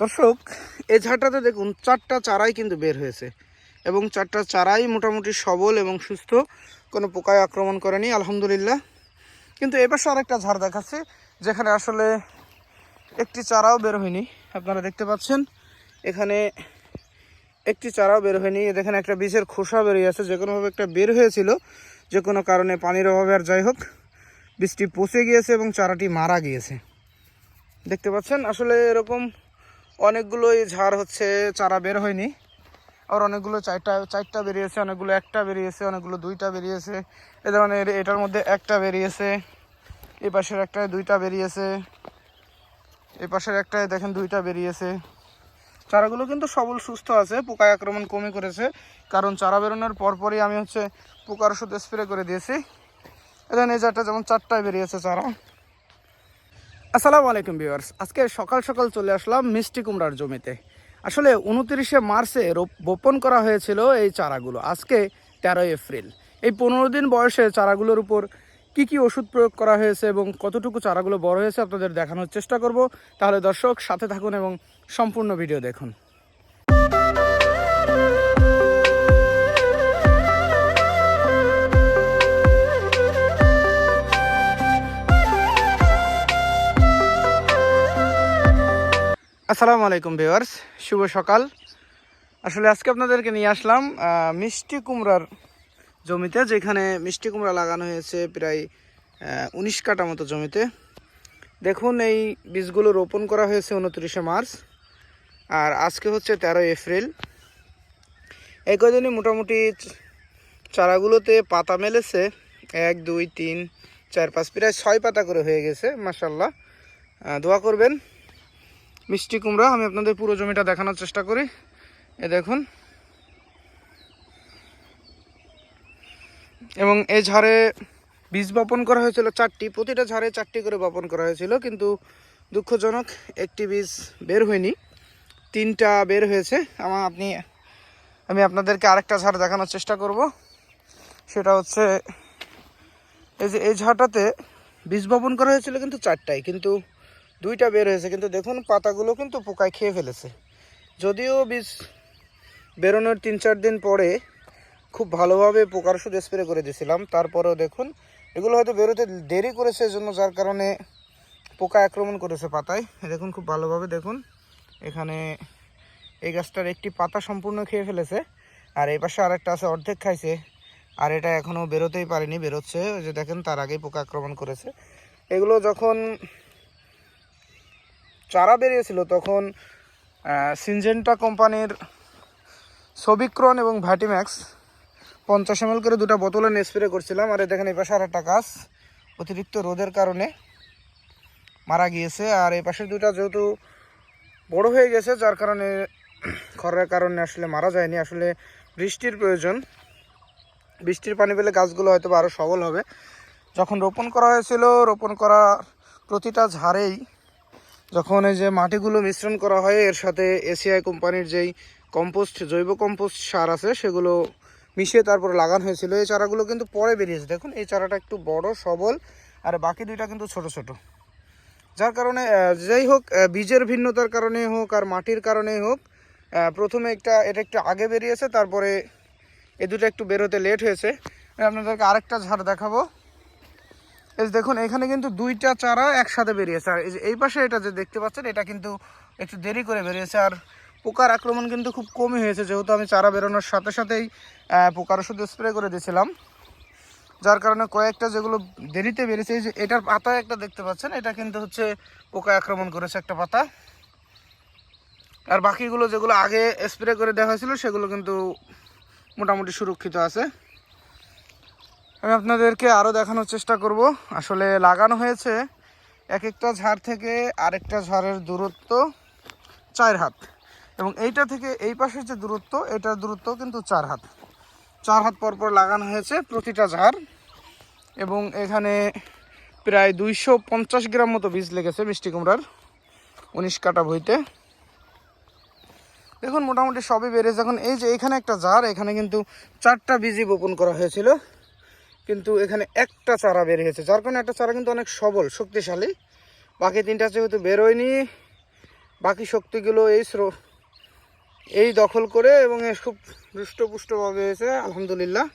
দর্শক, এই ঝাড়টাতে দেখুন, চারটা চারাই কিন্তু বের হয়েছে এবং চারটা চারাই মোটামুটি সবল এবং সুস্থ, কোনো পোকায় আক্রমণ করেনি, আলহামদুলিল্লাহ। কিন্তু এবার আরেকটা ঝাড় দেখাচ্ছে, যেখানে আসলে একটি চারাও বের হয়নি, আপনারা দেখতে পাচ্ছেন। এখানে একটি চারাও বের হয়নি দেখেন একটা বীজের খোসা বেরিয়ে আছে, যে কোনোভাবে একটা বের হয়েছিল, যে কোনো কারণে পানির অভাবে আর যাই হোক, বীজটি পচে গিয়েছে এবং চারাটি মারা গিয়েছে। দেখতে পাচ্ছেন, আসলে এরকম অনেকগুলোই ঝাড় হচ্ছে, চারা বের হয়নি। আর অনেকগুলো চারটা চারটা বেরিয়েছে, অনেকগুলো একটা বেরিয়েছে, অনেকগুলো দুইটা বেরিয়েছে। এ ধরনের এটার মধ্যে একটা বেরিয়েছে এই পাশের একটায় দুইটা বেরিয়েছে এই পাশের একটায় দেখেন দুইটা বেরিয়েছে। চারাগুলো কিন্তু সবল সুস্থ আছে, পোকায় আক্রমণ কমে করেছে, কারণ চারা বেরোনোর পরপরই আমি হচ্ছে পোকার ওষুধ স্প্রে করে দিয়েছি। এখানে এই চারটা যেমন চারটায় বেরিয়েছে চারা। আসসালামু আলাইকুম ভিউয়ার্স। আজকে সকাল সকাল চলে আসলাম মিষ্টি কুমড়ার জমিতে। আসলে উনত্রিশে মার্চে বপন করা হয়েছিল এই চারাগুলো। আজকে তেরোই এপ্রিল। এই পনেরো দিন বয়সে চারাগুলোর উপর কি কি ওষুধ প্রয়োগ করা হয়েছে এবং কতটুকু চারাগুলো বড় হয়েছে আপনাদের দেখানোর চেষ্টা করব। তাহলে দর্শক সাথে থাকুন এবং সম্পূর্ণ ভিডিও দেখুন। আসসালামু আলাইকুম ভিউয়ার্স, শুভ সকাল। আসলে আজকে আপনাদেরকে নিয়ে আসলাম মিষ্টি কুমড়ার জমিতে, যেখানে মিষ্টি কুমড়া লাগানো হয়েছে প্রায় উনিশ কাটা মতো জমিতে। দেখুন, এই বীজগুলো রোপণ করা হয়েছে উনত্রিশে মার্চ, আর আজকে হচ্ছে তেরোই এপ্রিল। এই কদিনই মোটামুটি চারাগুলোতে পাতা মেলেছে, এক, দুই, তিন, চার, পাঁচ, প্রায় ছয় পাতা করে হয়ে গেছে মাসাল্লাহ দোয়া করবেন। মিষ্টি কুমড়া, আমি আপনাদের পুরো জমিটা দেখানোর চেষ্টা করি। এ দেখুন। এবং এই ঝাড়ে বীজ বপন করা হয়েছিল চারটি, প্রতিটা ঝাড়ে চারটি করে বপন করা হয়েছিল, কিন্তু দুঃখজনক একটি বীজ বের হয়নি। তিনটা বের হয়েছে। আমার আপনি, আমি আপনাদেরকে আরেকটা ঝাড় দেখানোর চেষ্টা করব। সেটা হচ্ছে, এই যে এই ঝাড়টাতে বীজ বপন করা হয়েছিল কিন্তু চারটাই, কিন্তু দুইটা বের হয়েছে, কিন্তু দেখুন পাতাগুলো কিন্তু পোকায় খেয়ে ফেলেছে। যদিও বীজ বেরোনোর তিন চার দিন পরে খুব ভালোভাবে পোকার ওষুধ স্প্রে করে দিয়েছিলাম, তারপরেও দেখুন এগুলো হয়তো বেরোতে দেরি করেছে জন্য যার কারণে পোকা আক্রমণ করেছে পাতায়। দেখুন খুব ভালোভাবে দেখুন, এখানে এই গাছটার একটি পাতা সম্পূর্ণ খেয়ে ফেলেছে, আর এই পাশে আরেকটা আছে, অর্ধেক খাইছে, আর এটা এখনও বেরোতেই পারেনি, বেরোচ্ছে, ওই যে দেখেন তার আগেই পোকা আক্রমণ করেছে। এগুলো যখন চারা বেরিয়েছিল তখন সিনজেন্টা কোম্পানির সবিক্রন এবং ভ্যাটিম্যাক্স পঞ্চাশ এম করে দুটো বোতলে স্প্রে করছিলাম। আর দেখেন, এই পাশে আর একটা গাছ অতিরিক্ত রোদের কারণে মারা গিয়েছে। আর এই পাশের দুটা যেহেতু বড় হয়ে গেছে, যার কারণে খরার কারণে আসলে মারা যায়নি। আসলে বৃষ্টির প্রয়োজন। বৃষ্টির পানি পেলে গাছগুলো হয়তো আরও সবল হবে। যখন রোপণ করা হয়েছিল, রোপণ করা প্রতিটা ঝাড়েই যখন এই যে মাটিগুলো মিশ্রণ করা হয়, এর সাথে এসিআই কোম্পানির যেই কম্পোস্ট, জৈব কম্পোস্ট সার আছে, সেগুলো মিশিয়ে তারপরে লাগানো হয়েছিল। এই চারাগুলো কিন্তু পরে বেরিয়েছে। দেখুন, এই চারাটা একটু বড়, সবল, আর বাকি দুইটা কিন্তু ছোট ছোট। যার কারণে যাই হোক বীজের ভিন্নতার কারণে হোক আর মাটির কারণে হোক প্রথমে একটা, এটা একটু আগে বেরিয়েছে, তারপরে এ দুটো একটু বেরোতে লেট হয়েছে। আপনাদেরকে আরেকটা ঝাড় দেখাবো। এই দেখুন, এখানে কিন্তু দুইটা চারা একসাথে বেরিয়েছে। আর এই পাশে এটা যে দেখতে পাচ্ছেন, এটা কিন্তু একটু দেরি করে বেরিয়েছে। আর পোকার আক্রমণ কিন্তু খুব কমই হয়েছে, যেহেতু আমি চারা বেরোনোর সাথে সাথেই পোকার ওষুধ স্প্রে করে দিয়েছিলাম। যার কারণে কয়েকটা যেগুলো দেরিতে বেরিয়েছে, এই যে এটার পাতা একটা দেখতে পাচ্ছেন, এটা কিন্তু হচ্ছে পোকা আক্রমণ করেছে একটা পাতা। আর বাকিগুলো যেগুলো আগে স্প্রে করে দেওয়া হয়েছিল, সেগুলো কিন্তু মোটামুটি সুরক্ষিত আছে। আমি আপনাদেরকে আরও দেখানোর চেষ্টা করব। আসলে লাগানো হয়েছে এক একটা ঝাড় থেকে আরেকটা ঝাড়ের দূরত্ব চার হাত। এবং এইটা থেকে এই পাশের যে দূরত্ব এটার দূরত্ব কিন্তু চার হাত। চার হাত পর পর লাগানো হয়েছে প্রতিটা ঝাড়। এবং এখানে প্রায় দুইশো পঞ্চাশ গ্রাম মতো বীজ লেগেছে মিষ্টি কুমড়ার উনিশ কাটা বইতে দেখুন, মোটামুটি সবই বেড়েছে। এখন এই যে এখানে একটা জার এখানে কিন্তু চারটা বীজই বপন করা হয়েছিল। কিন্তু এখানে একটা চারা বের হয়েছে, যার কারণে একটা চারা কিন্তু অনেক সবল, শক্তিশালী। বাকি তিনটা যেহেতু বেরোয়নি বাকি শক্তিগুলো এই স্রো- এই দখল করে এবং খুব হৃষ্টপুষ্টভাবে হয়েছে, আলহামদুলিল্লাহ।